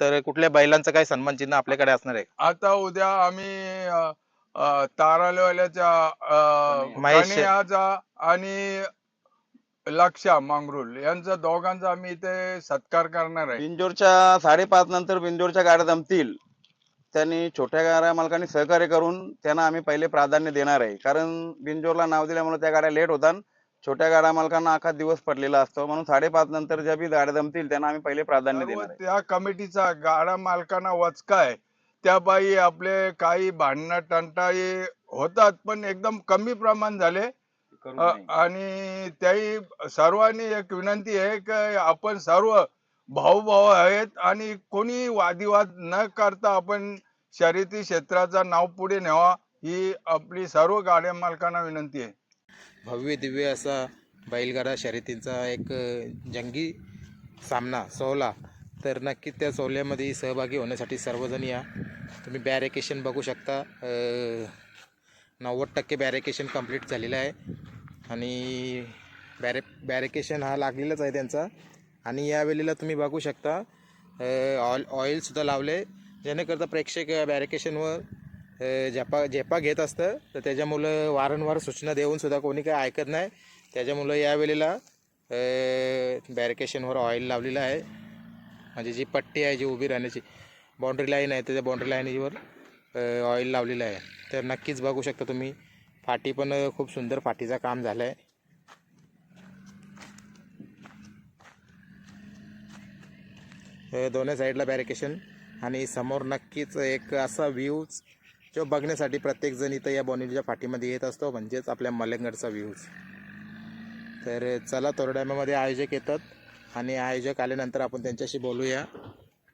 तर कुठल्या बैलांचं काही सन्मान चिन्ह आपल्याकडे असणार आहे? आता उद्या आम्ही अ, अ, तारालेवाल्याच्या अ, महेश- कन्हैयाचा आणि लक्षा मांगरुल यांचा दोघांचा आम्ही इथे सत्कार करणार आहे. बिंजोरच्या साडेपाच नंतर बिंजोरच्या गाड्या जमतील. त्यांनी छोट्या गाड्या मालकांनी सहकार्य करून त्यांना आम्ही पहिले प्राधान्य देणार आहे. कारण बिंजोरला नाव दिल्यामुळे त्या गाड्या लेट होतात. छोट्या गाड्या मालकांना अख्खा दिवस पडलेला असतो. म्हणून साडेपाच नंतर ज्या बी गाड्या जमतील त्यांना आम्ही पहिले प्राधान्य सर्व देणार आहे. त्या कमिटीचा गाडा मालकांना वचका आहे. त्या बाई आपले काही भांडणं टंटाई होतात पण एकदम कमी प्रमाण झाले. अ, आणि त्याही सर्वांनी एक विनंती आहे की आपण सर्व भाऊ भाऊ आहेत आणि कोणी वादिवाद न करता आपण शर्यती क्षेत्राचं नाव पुढे न्यावा ही आपली सर्व गाड्या मालकांना विनंती आहे. भव्य दिव्य असा बैलगाडा शर्यतींचा एक जंगी सामना सोहळा. तर नक्की त्या सोहळ्यामध्ये सहभागी होण्यासाठी सर्वजण या. तुम्ही बॅरिकेशन बघू शकता. नव्वद टक्के बॅरिकेशन कंप्लीट झालेलं आहे. आणि बॅरे बॅरिकेशन हा लागलेलाच आहे त्यांचा. आणि यावेळेला तुम्ही बघू शकता ऑइल ऑइलसुद्धा लावले. जेणेकरता प्रेक्षक बॅरिकेशनवर झेपा झेपा घेत असतं तर त्याच्यामुळं वारंवार सूचना देऊन सुद्धा कोणी काही ऐकत नाही. त्याच्यामुळं यावेळेला बॅरिकेशनवर ऑइल लावलेलं आहे. म्हणजे जी पट्टी आहे जी उभी राहण्याची बाउंड्री लाईन आहे त्याच्या बाउंड्री लाईनवर ऑइल लावलेलं आहे. तर नक्कीच बघू शकता तुम्ही फाटी पण खूप सुंदर फाटीचं काम झालं आहे दोन्ही साईडला बॅरिकेशन आणि समोर नक्कीच एक असा व्ह्यूज जो बघण्यासाठी प्रत्येकजण इथं या बोनिलीच्या फाटीमध्ये येत असतो म्हणजेच आपल्या मलंगडचा व्ह्यूज. तर चला तोरड्यामध्ये आयोजक येतात आणि आयोजक आल्यानंतर आपण त्यांच्याशी बोलूया.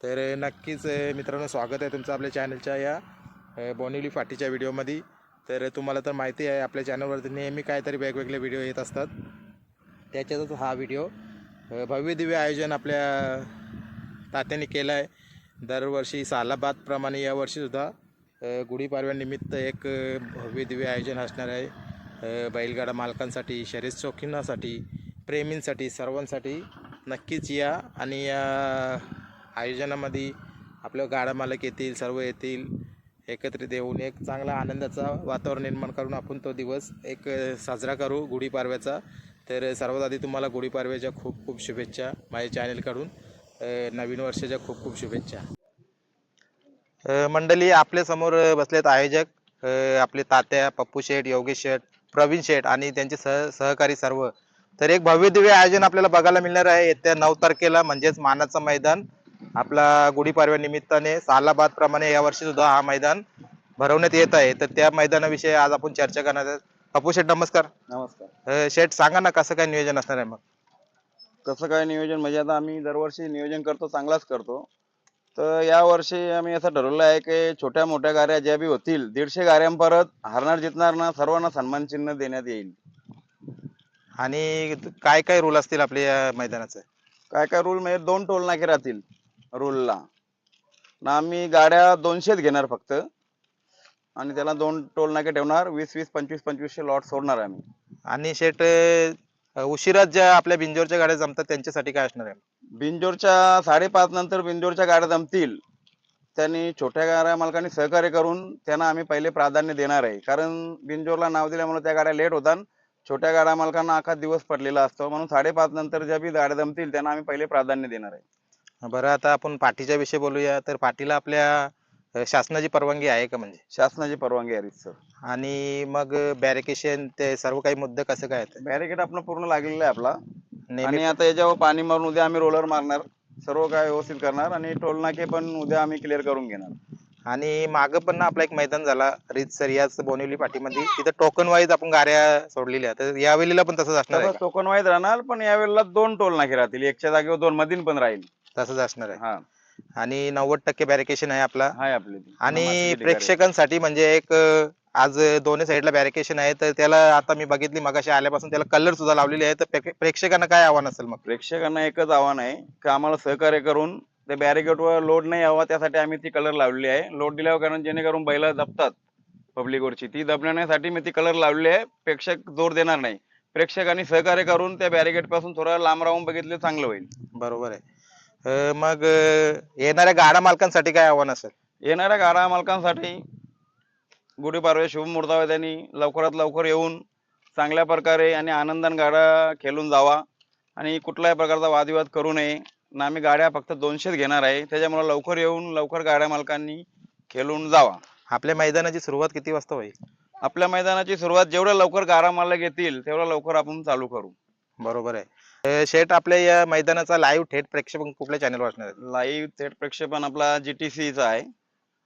तर नक्कीच मित्रांनो स्वागत आहे तुमचं आपल्या चॅनलच्या या बोनिवली फाटीच्या व्हिडिओमध्ये. तर तुम्हाला तर माहिती आहे आपल्या चॅनलवरती नेहमी काहीतरी वेगवेगळे व्हिडिओ येत असतात. त्याच्यातच हा व्हिडिओ भव्यदिव्य भव्य दिव्य आयोजन आपल्या तात्याने केलं आहे दरवर्षी सालाबादप्रमाणे यावर्षीसुद्धा गुढीपाडव्यानिमित्त एक भव्य दिव्य आयोजन असणार आहे. बैलगाडा मालकांसाठी शरीर शौकीनासाठी प्रेमींसाठी सर्वांसाठी नक्कीच या आणि या आयोजनामध्ये आपलं गाडा मालक येतील सर्व येतील एकत्रित येऊन एक चांगला आनंदाचा वातावरण निर्माण करून आपण तो दिवस एक साजरा करू गुढीपाडव्याचा. तर सर्वात आधी तुम्हाला गुढीपाडव्याच्या खूप खूप शुभेच्छा माझ्या चॅनलकडून नवीन वर्षाच्या खूप खूप शुभेच्छा. मंडळी आपल्यासमोर बसलेत आयोजक आपले तात्या पप्पू शेठ योगेश शेठ प्रवीण शेठ आणि त्यांचे सह सहकारी सर्व. तर एक भव्य दिव्य आयोजन आपल्याला बघायला मिळणार आहे. येत्या नऊ तारखेला म्हणजेच मानाचं मैदान. आपला गुढीपाडव्या निमित्ताने सालाबाद प्रमाणे यावर्षी सुद्धा हा मैदान भरवण्यात येत आहे. तर त्या मैदानाविषयी आज आपण चर्चा करणार आहोत. पप्पू शेठ नमस्कार. नमस्कार. शेठ सांगा ना कसं काय नियोजन असणार आहे मग? कसं काय नियोजन? म्हणजे आता आम्ही दरवर्षी नियोजन करतो चांगलाच करतो. तर या वर्षी आम्ही असं ठरवलं आहे की छोट्या मोठ्या गाड्या ज्या बी होतील दीडशे गाड्यांपर्यंत हारणार जितणार ना सर्वांना सन्मान चिन्ह देण्यात येईल. आणि काय काय रूल असतील आपल्या या मैदानाचे? काय काय रूल म्हणजे दोन टोल नाके राहतील रूलला ना आम्ही गाड्या दोनशेच घेणार फक्त. आणि त्याला दोन टोल नाके ठेवणार वीस वीस पंचवीस पंचवीसशे लॉट सोडणार आम्ही. आणि अ, उशिरात ज्या आपल्या बिंजोरच्या गाड्या जमतात त्यांच्यासाठी काय असणार आहे? बिंजोरच्या साडेपाच नंतर बिंजोरच्या गाड्या जमतील. त्यांनी छोट्या गाड्या मालकांनी सहकार्य करून त्यांना आम्ही पहिले प्राधान्य देणार आहे. कारण बिंजोरला नाव दिल्यामुळे त्या गाड्या लेट होतात. छोट्या गाड्या मालकांना अख्खा दिवस पडलेला असतो. म्हणून साडेपाच नंतर ज्या बी गाड्या जमतील त्यांना आम्ही पहिले प्राधान्य देणार आहे. बरं आता आपण पाठीच्या विषयी बोलूया. तर पाठीला आपल्या शासनाची परवानगी आहे का म्हणजे? शासनाची परवानगी आहे सर आणि मग बॅरिकेशन ते सर्व काही मुद्दे कसं काय? बॅरिकेड आपलं पूर्ण लागलेलं आहे आपला. आणि आता याच्यावर पाणी मारून उद्या आम्ही रोलर मारणार. सर्व काय व्यवस्थित करणार आणि टोल नाके पण उद्या आम्ही क्लिअर करून घेणार. आणि मागं पण ना आपला एक मैदान झाला रीतसर याच बोनिवली पाठीमध्ये. तिथं टोकन वाईज आपण गाड्या सोडलेल्या. तर यावेळेला पण तसंच असणार आहे टोकन वाईज राहणार पण यावेळेला दोन टोल नाके राहतील. एकच्या जागेवर दोन मधील पण राहील? तसंच असणार आहे. हा. आणि नव्वद टक्के बॅरिकेशन आहे आपला. हाय आपली ती. आणि मातीची ढिगारी. प्रेक्षकांसाठी म्हणजे एक अ, आज दोन्ही साईडला बॅरिकेशन आहे तर त्याला आता मी बघितली मगाशी आल्यापासून त्याला कलर सुद्धा लावलेले आहे तर प्रेक- प्रेक्षकांना काय आव्हान असेल मग? प्रेक्षकांना एकच आव्हान आहे की आम्हाला सहकार्य करून त्या बॅरिकेड वर लोड नाही यावा त्यासाठी आम्ही ती कलर लावलेली आहे. लोड दिल्यावर कारण जेणेकरून बैला दबतात पब्लिक वरची. ती दबण्यासाठी मी ती कलर लावलेली आहे प्रेक्षक जोर देणार नाही. प्रेक्षकांनी सहकार्य करून त्या बॅरिकेडपासून थोडं लांब राहून बघितलं चांगलं होईल. बरोबर आहे. मग येणाऱ्या गाडा मालकांसाठी काय आव्हान असेल? येणाऱ्या गाडा मालकांसाठी गुढीपाडवा शुभ मुहूर्तावर त्यांनी लवकरात लवकर येऊन चांगल्या प्रकारे आणि आनंदाने गाड्या खेळून जावा आणि कुठल्याही प्रकारचा वादविवाद करू नये. आणि आम्ही गाड्या फक्त दोनशेच घेणार आहे. त्याच्यामुळे लवकर येऊन लवकर गाड्या मालकांनी खेळून जावा. आपल्या मैदानाची सुरुवात किती वाजता होईल? आपल्या मैदानाची सुरुवात जेवढ्या लवकर गाडा मालक येतील तेवढ्या लवकर आपण चालू करू. बरोबर आहे. शेठ आपल्या या मैदानाचा लाईव्ह थेट प्रेक्षेपण कुठल्या चॅनलवर असणार लाईव्ह थेट प्रक्षेपण आपला GTC चा आहे.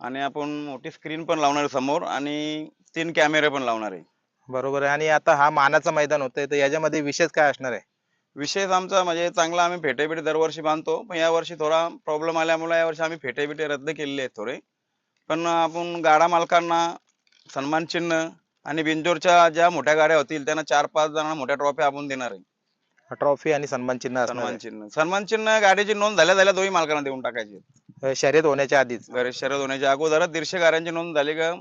आणि आपण मोठी स्क्रीन पण लावणार आहे समोर आणि तीन कॅमेरे पण लावणार आहे. बरोबर आहे. आणि आता हा मानाचं मैदान होतंय तर याच्यामध्ये विशेष काय असणार आहे? विशेष आमचा म्हणजे चांगला आम्ही फेटे बिटे दरवर्षी बांधतो. पण यावर्षी थोडा प्रॉब्लेम आल्यामुळे यावर्षी आम्ही फेटे बिटे रद्द केलेले आहेत थोडे. पण आपण गाडा मालकांना सन्मान चिन्ह आणि बिंजोरच्या ज्या मोठ्या गाड्या होतील त्यांना चार पाच जणांना मोठ्या ट्रॉफी आपण देणार आहे. ट्रॉफी आणि सन्मान चिन्ह सन्मान चिन्ह. सन्मान चिन्ह गाडीची नोंद झाल्या झाल्या दोन्ही मालकांना देऊन टाकायची शर्यत होण्याच्या आधीच. शरद होण्याच्या अगोदरच दीडशे गाड्यांची नोंद झाली का?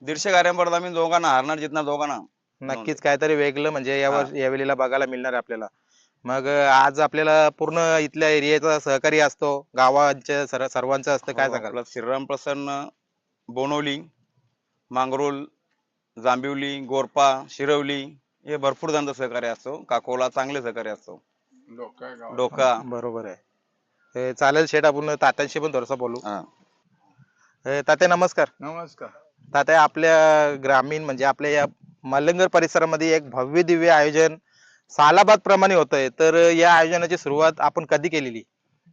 दीडशे गाड्यांपर्यंत आम्ही दोघांना हारणार जितना दोघांना. नक्कीच काहीतरी वेगळं म्हणजे या वर्ष यावेळेला बघायला मिळणार आहे आपल्याला. मग आज आपल्याला पूर्ण इथल्या एरियाचा सहकारी असतो गावाच्या सर- सर्वांचं असतं काय हो, सांगाल? आपलं श्रीराम प्रसन्न बोनवली मांगरोल जांभिवली गोरपा शिरवली हे भरपूर जणांचं सहकार्य असतो. काकोला चांगले सहकार्य असतो. डोका. बरोबर आहे. चालेल शेठ आपण तात्यांशी पण थोडंसं बोलू. हा. तात्या नमस्कार. नमस्कार. तात्या आपल्या ग्रामीण म्हणजे आपल्या या मलंगर परिसरामध्ये एक भव्य दिव्य आयोजन सालाबाद प्रमाणे होत आहे तर या आयोजनाची सुरुवात आपण कधी केलेली?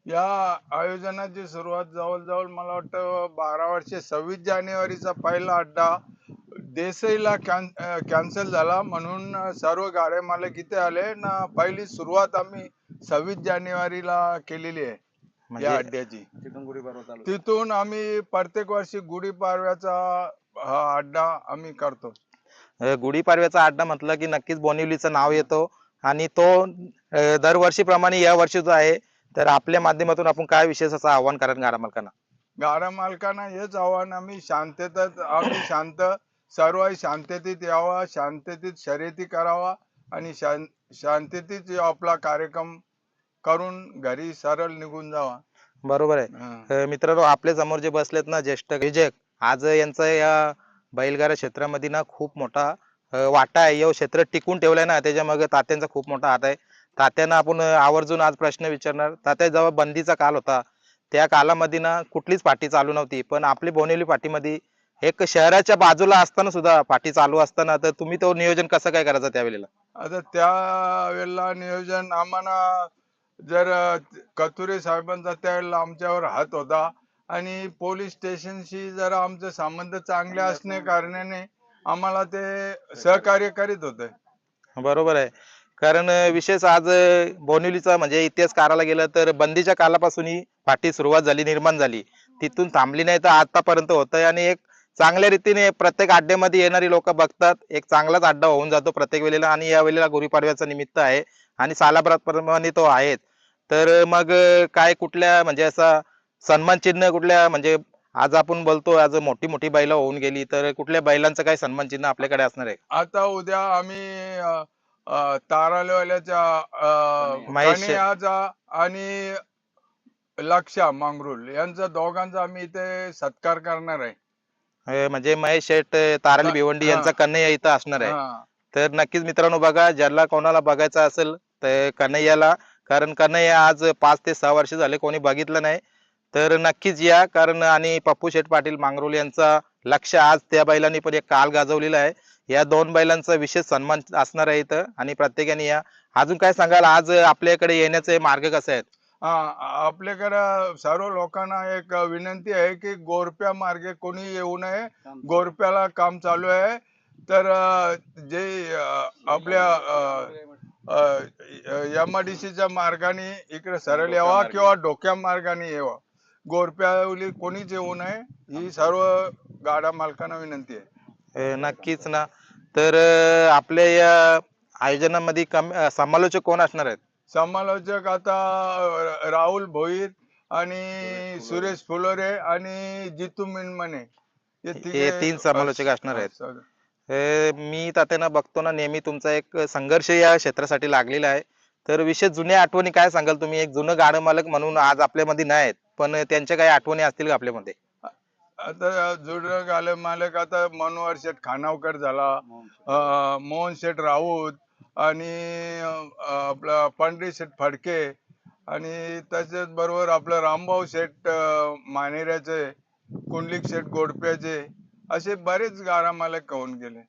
या आयोजनाची सुरुवात जवळजवळ मला वाटतं बारा वर्षे सव्वीस जानेवारीचा पहिला अड्डा देसाईला कॅन्सल झाला म्हणून सर्व गाड्या मालक इथे आले. ना पहिली सुरुवात आम्ही सव्वीस जानेवारीला केलेली आहे. या म्हणजे अड्ड्याची. तिथून आम्ही प्रत्येक वर्षी गुढीपाडव्याचा हा अड्डा आम्ही करतो अं, गुढीपाडव्याचा अड्डा म्हटलं की नक्कीच बोनिवलीचं नाव येतो. आणि तो अं, दरवर्षीप्रमाणे या वर्षी जो आहे तर आपल्या माध्यमातून आपण काय विशेष असं आव्हान करा गाडा मालकांना? गाडा मालकांना हेच आव्हान आम्ही शांततेत आम्ही शांत सर्व शांततेत यावा शांततेत शर्यती करावा आणि शां शांततेत आपला कार्यक्रम करून घरी सरळ निघून जावा. बरोबर आहे. हं. अं, मित्रांनो आपल्यासमोर जे बसलेत ना ज्येष्ठ विजयक आज यांचा या बैलगाडा क्षेत्रामध्ये ना खूप मोठा अं, वाटा आहे. या क्षेत्र टिकून ठेवलंय ना त्याच्या मग तात्यांचा खूप मोठा हात आहे. तात्यांना आपण अं, आवर्जून आज प्रश्न विचारणार. तात्या जेव्हा बंदीचा काल होता त्या कालामध्ये ना कुठलीच पाठी चालू नव्हती. पण आपली बोनिवली पाठीमध्ये एक शहराच्या बाजूला असताना सुद्धा पाठी चालू असताना तर तुम्ही तो नियोजन कसं काय करायचं त्यावेळेला? आता त्या वेळेला नियोजन आम्हाला जर कथुरे साहेबांचा त्यावेळेला आमच्यावर हात होता आणि पोलीस स्टेशनशी जरा आमचे संबंध चांगले असणे कारणाने आम्हाला ते सहकार्य करीत होते. बरोबर आहे. कारण विशेष आज बोनिवलीचा म्हणजे इतिहास काढायला गेलं तर बंदीच्या कालापासून ही पाठी सुरुवात झाली निर्माण झाली. तिथून थांबली नाही तर आतापर्यंत होत आहे आणि एक चांगल्या रीतीने प्रत्येक अड्ड्यामध्ये येणारी लोक बघतात. एक चांगलाच अड्डा होऊन जातो प्रत्येक वेळेला आणि या वेळेला गुढीपाडव्याचं निमित्त आहे आणि सालाप्रमाणे तो आहे तर मग काय कुठल्या म्हणजे असा सन्मान चिन्ह कुठल्या म्हणजे आज आपण बोलतो आज मोठी मोठी बैल होऊन गेली तर कुठल्या बैलांचं काय सन्मान चिन्ह आपल्याकडे असणार आहे आता उद्या आम्ही तारालेवाल्याच्या आणि लक्षा मांगरुल यांचा दोघांचा आम्ही इथे सत्कार करणार आहे म्हणजे महेश शेठ ताराली भिवंडी. यांचा कन्हैया इथं असणार आहे. तर नक्कीच मित्रांनो बघा ज्याला कोणाला बघायचं असेल तर कन्हैयाला कारण कन्हैया आज पाच ते सहा वर्ष झाले कोणी बघितलं नाही. तर नक्कीच या कारण आणि पप्पू शेठ पाटील मांगरोल यांचा लक्ष आज त्या बैलांनी पण एक काल गाजवलेला आहे. या दोन बैलांचा विशेष सन्मान असणार आहे इथं आणि प्रत्येकाने या. अजून काय सांगाल? आज आपल्याकडे येण्याचे मार्ग कसे आहेत? आपल्याकडं आपल्याकडे सर्व लोकांना एक विनंती आहे की गोरप्या मार्गे कोणी येऊ नये. गोरप्याला काम चालू आहे. तर जे आपल्या एमआयडीसीच्या मार्गाने इकडे सरळ यावा किंवा डोक्या मार्गाने यावा. गोरप्यावली कोणीच येऊ नये. ही सर्व गाडा मालकांना विनंती आहे. नक्कीच ना. तर आपल्या या आयोजनामध्ये कम समालोचक कोण असणार आहेत? समालोचक आता राहुल भोईर आणि सुरेश फुलोरे आणि जितू मिनमने. हे तीन समालोचक असणार आहेत. हे मी तात्यांना बघतो ना नेहमी तुमचा एक संघर्ष या क्षेत्रासाठी लागलेला आहे. तर विशेष जुन्या आठवणी काय सांगाल तुम्ही? एक जुनं गाडं मालक म्हणून आज आपल्यामध्ये नाही पण त्यांच्या काही आठवणी असतील का आपल्यामध्ये? आता जुनं गाणं मालक आता मनोहर शेठ खानावकर झाला मोहन शेठ राऊत आणि आपला पंडित शेठ फडके आणि तसेच बरोबर आपलं रामभाऊ शेठ मानेऱ्याचे कुंडलिक शेठ गोडप्याचे असे बरेच गारा मालक होऊन गेले.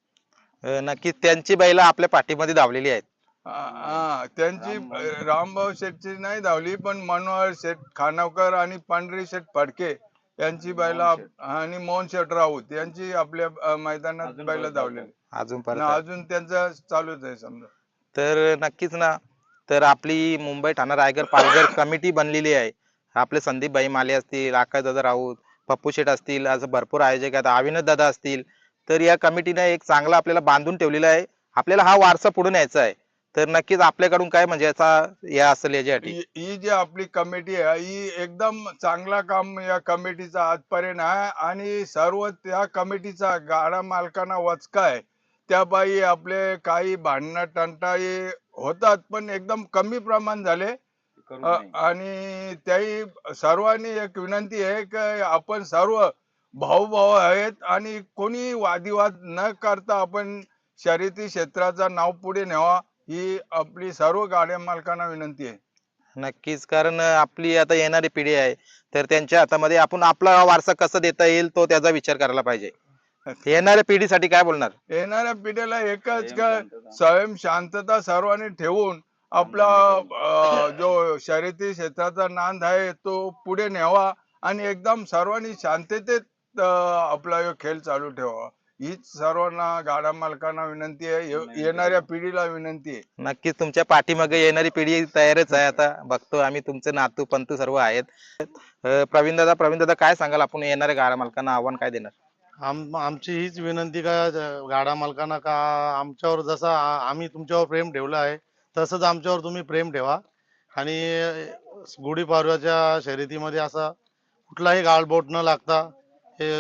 अं, नक्कीच. त्यांची बैला आपल्या पाठीमध्ये धावलेली आहेत. हा हा, त्यांची रामभाऊ शेठची नाही धावली पण मनोहर शेठ खानावकर आणि पांढरी शेठ फडके यांची बैला आणि मोहन शेठ राऊत यांची आपल्या अं, मैदानात बैला धावलेली. अजून आणि परत अजून त्यांचं चालूच आहे समजा. तर नक्कीच ना तर आपली मुंबई ठाणा रायगड पालघर कमिटी बनलेली आहे. आपले संदीप भाई माले असतील आकाश दादा राऊत पप्पू शेठ असतील असं भरपूर आयोजक आहेत अविनाश दादा असतील तर या कमिटीने एक चांगला आपल्याला बांधून ठेवलेला आहे. आपल्याला हा वारसा पुढे न्यायचा आहे. तर नक्कीच आपल्याकडून काय म्हणजे याचा या असेल याच्यासाठी. ही जी आपली कमिटी आहे ही एकदम चांगला काम या कमिटीचा आजपर्यंत आहे आणि सर्व त्या कमिटीचा गाडा मालकांना वचका आहे. त्यापायी आपले काही भांडणं टंटाई होतात पण एकदम कमी प्रमाण झाले. आणि त्याही सर्वांनी एक विनंती आहे की आपण सर्व भाऊ भाऊ आहेत आणि कोणी वादिवाद न करता आपण शर्यती क्षेत्राचा नाव पुढे न्यावा ही आपली सर्व गाड्या मालकांना विनंती आहे. नक्कीच कारण आपली आता येणारी पिढी आहे तर त्यांच्या हातामध्ये आपण आपला वारसा कसा देता येईल तो त्याचा विचार करायला पाहिजे. येणाऱ्या पिढीसाठी काय बोलणार? येणाऱ्या पिढीला एकच का स्वयं शांतता सर्वांनी ठेवून आपला जो शर्यती क्षेत्राचा नांद आहे तो पुढे न्यावा आणि एकदम सर्वांनी शांततेत आपला खेळ चालू ठेवावा. हीच सर्वांना गाडा मालकांना विनंती आहे. ये- येणाऱ्या पिढीला विनंती आहे. नक्कीच तुमच्या पाठीमागे येणारी पिढी तयारच आहे आता. बघतो आम्ही तुमचे नातू पंतू सर्व आहेत. प्रवीण दादा प्रवीण दादा काय सांगाल? आपण येणाऱ्या गाडा मालकांना आव्हान काय देणार? आम आमची हीच विनंती का गाडा मालकांना का आमच्यावर जसं आम्ही तुमच्यावर प्रेम ठेवलं आहे तसंच आमच्यावर तुम्ही प्रेम ठेवा. आणि गुढीपाडव्याच्या शर्यतीमध्ये असा कुठलाही गाळबोट न लागता हे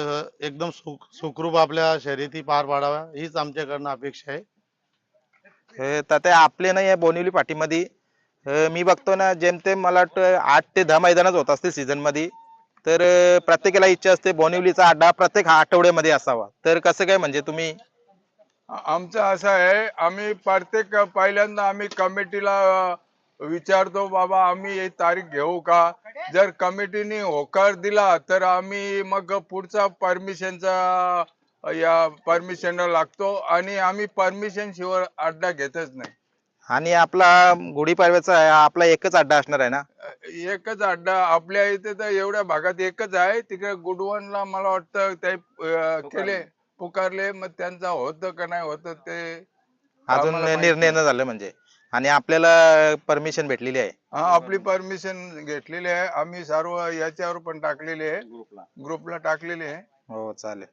एकदम सुख सुखरूप आपल्या शर्यती पार पाडाव्या हीच आमच्याकडनं अपेक्षा आहे. तर ते आपले नाही आहे बोनिवली पाठीमध्ये अं, मी बघतो ना जेमतेम मला वाटतं आठ ते दहा मैदानच होत असतील सीझनमध्ये तर अं, प्रत्येकाला इच्छा असते बोनिवलीचा अड्डा प्रत्येक आठवड्यामध्ये असावा. तर कसं काय म्हणजे तुम्ही आमचं असं आहे आम्ही प्रत्येक पहिल्यांदा आम्ही कमिटीला विचारतो बाबा आम्ही ही तारीख घेऊ का? जर कमिटीने होकार दिला तर आम्ही मग पुढचा परमिशनचा या परमिशन लागतो आणि आम्ही परमिशन शिवाय अड्डा घेतच नाही. आणि आपला गुढीपाडव्याचा आपला एकच अड्डा असणार आहे ना? एकच अड्डा. आपल्या इथे तर एवढ्या भागात एकच आहे. तिकडे गुडवनला मला वाटतं ते केले. पुकारले मग त्यांचा होतं का नाही होतं ते अजून आम्हाला माहीत निर्णय नाही. न झालं म्हणजे. आणि आपल्याला परमिशन भेटलेली आहे. हा आपली परमिशन घेतलेली आहे. आम्ही सर्व याच्यावर पण टाकलेली आहे. ग्रुपला टाकलेली आहे. हो चालेल.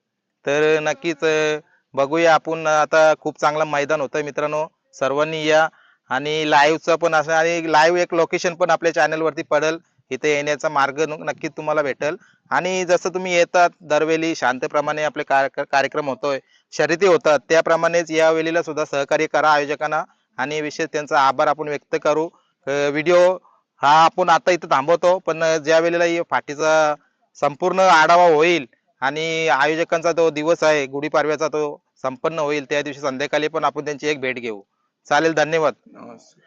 तर नक्कीच अं, बघूया आपण आता खूप चांगलं मैदान होतं मित्रांनो. सर्वांनी या. आणि लाईव्हचं पण असं आणि लाईव्ह एक लोकेशन पण आपल्या चॅनल वरती पडेल. इथे येण्याचा मार्ग नक्की नक्कीच तुम्हाला भेटेल. आणि जसं तुम्ही येतात दरवेळी शांतप्रमाणे आपले कार्यक्रम होतोय शर्यती होतात त्याप्रमाणेच या वेळेला सुद्धा सहकार्य करा आयोजकांना. आणि विशेष त्यांचा आभार आपण व्यक्त करू. व्हिडिओ हा आपण आता इथं थांबवतो पण ज्या वेळेला फाटीचा संपूर्ण आढावा होईल आणि आयोजकांचा तो दिवस आहे गुढीपाडव्याचा तो संपन्न होईल त्या दिवशी संध्याकाळी पण आपण त्यांची एक भेट घेऊ. चालेल धन्यवाद. नमस्कार.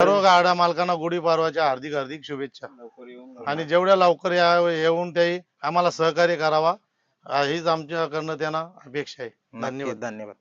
सर्व गाडा मालकांना गुढीपाडव्याच्या हार्दिक हार्दिक शुभेच्छा. आणि जेवढ्या लवकर या येऊन ते आम्हाला सहकार्य करावा हीच आमच्याकडनं त्यांना अपेक्षा आहे. धन्यवाद. धन्यवाद.